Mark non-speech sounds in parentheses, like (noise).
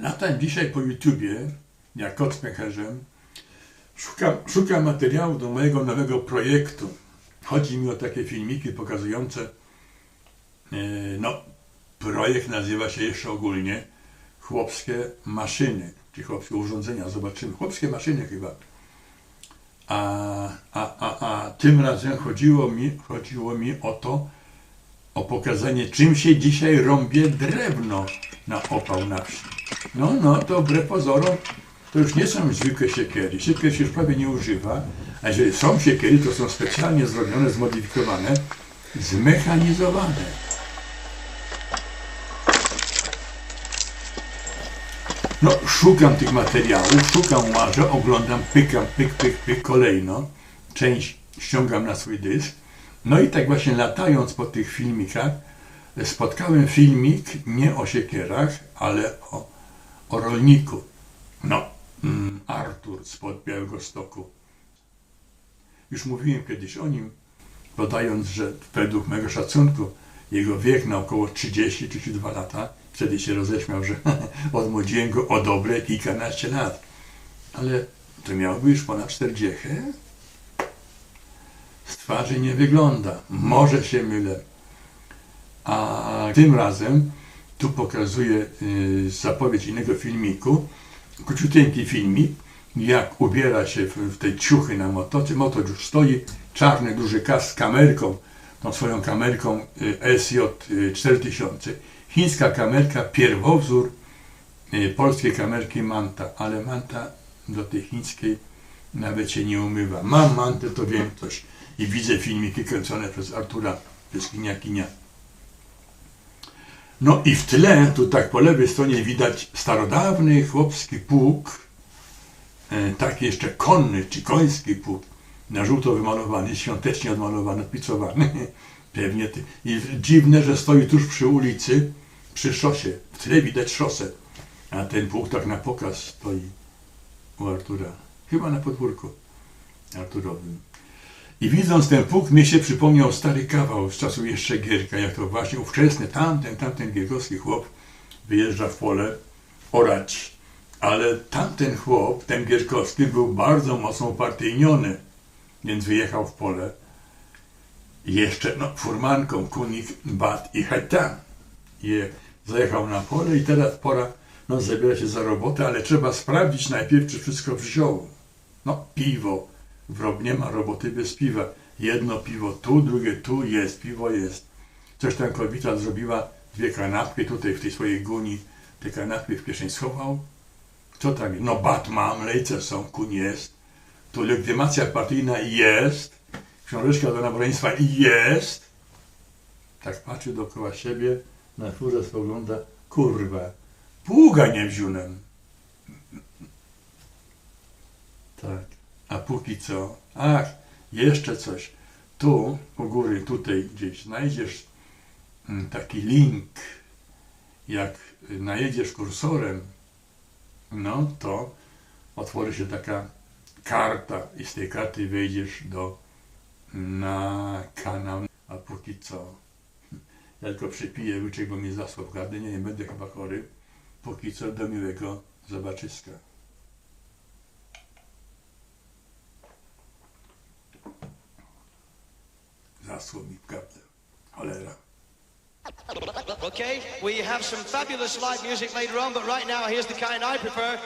latałem dzisiaj po YouTubie, jak kot z pęcherzem. Szukam, szukam materiału do mojego nowego projektu. Chodzi mi o takie filmiki pokazujące, e, no, projekt nazywa się jeszcze ogólnie chłopskie maszyny, czy chłopskie urządzenia, zobaczymy. Chłopskie maszyny chyba. A, a, a, a tym razem chodziło mi, chodziło mi o to, o pokazanie, czym się dzisiaj rąbie drewno na opał na wsi. No, no, to wbrew pozorom, to już nie są zwykłe siekiery. Siekier się już prawie nie używa, a jeżeli są siekiery, to są specjalnie zrobione, zmodyfikowane, zmechanizowane. No, szukam tych materiałów, szukam, łażę, oglądam, pykam, pyk, pyk, pyk, kolejno. Część ściągam na swój dysk. No i tak właśnie latając po tych filmikach, spotkałem filmik nie o siekierach, ale o, o rolniku. No, mm, Artur spod Białegostoku. Już mówiłem kiedyś o nim, podając, że według mego szacunku jego wiek na około 30-32 lata, wtedy się roześmiał, że (laughs) odmłodziłem go o dobre kilkanaście lat. Ale to miałby już ponad 40. Z twarzy nie wygląda. Może się mylę. A tym razem tu pokazuję y, zapowiedź innego filmiku. Króciuteńki filmik, jak ubiera się w, tej ciuchy na motocie. Motor już stoi, czarny, duży kas z kamerką, tą swoją kamerką y, SJ y, 4000. Chińska kamerka, pierwowzór y, polskiej kamerki Manta, ale Manta do tej chińskiej nawet się nie umywa. Mam Mantę, to wiem coś i widzę filmiki kręcone przez Artura Pyskinia Kinia. No i w tle, tu tak po lewej stronie widać starodawny chłopski pług, e, taki jeszcze konny czy koński pług, na żółto wymalowany, świątecznie odmalowany, odpicowany. (laughs) Pewnie ty. I dziwne, że stoi tuż przy ulicy, przy szosie. W tle widać szosę, a ten pług tak na pokaz stoi u Artura. Chyba na podwórku Arturowym. I widząc ten pług, mi się przypomniał stary kawał z czasu jeszcze Gierka, jak to właśnie ówczesny, tamten, tamten gierkowski chłop wyjeżdża w pole orać. Ale tamten chłop, ten gierkowski, był bardzo mocno upartyjniony, więc wyjechał w pole. Jeszcze, no, furmanką, kunik, bat i hajtan. Je zajechał na pole i teraz pora, no, zabiera się za robotę, ale trzeba sprawdzić najpierw, czy wszystko wziął. No, piwo, w rob nie ma roboty bez piwa. Jedno piwo tu, drugie tu, jest, piwo jest. Coś tam kobieta zrobiła, dwie kanapki tutaj w tej swojej guni, te kanapki w kieszeni schował. Co tam jest? No bat mam, lejce są, kuń jest. Tu legitymacja partyjna jest. Książeczka do naboleństwa jest. Tak patrzy dookoła siebie, na furę spogląda, kurwa, pługa nie wziąłem. Tak. A póki co, ach, jeszcze coś. Tu, u góry, tutaj gdzieś znajdziesz mm, taki link. Jak najedziesz kursorem, no to otworzy się taka karta i z tej karty wejdziesz do na kanał. A póki co, ja tylko przypiję łyczek, bo mi gardle, nie, nie będę chyba chory. Póki co do miłego zobaczyska. Zasło mi. Cholera. Okay, we have some fabulous live music later on, but right now, here's the kind I prefer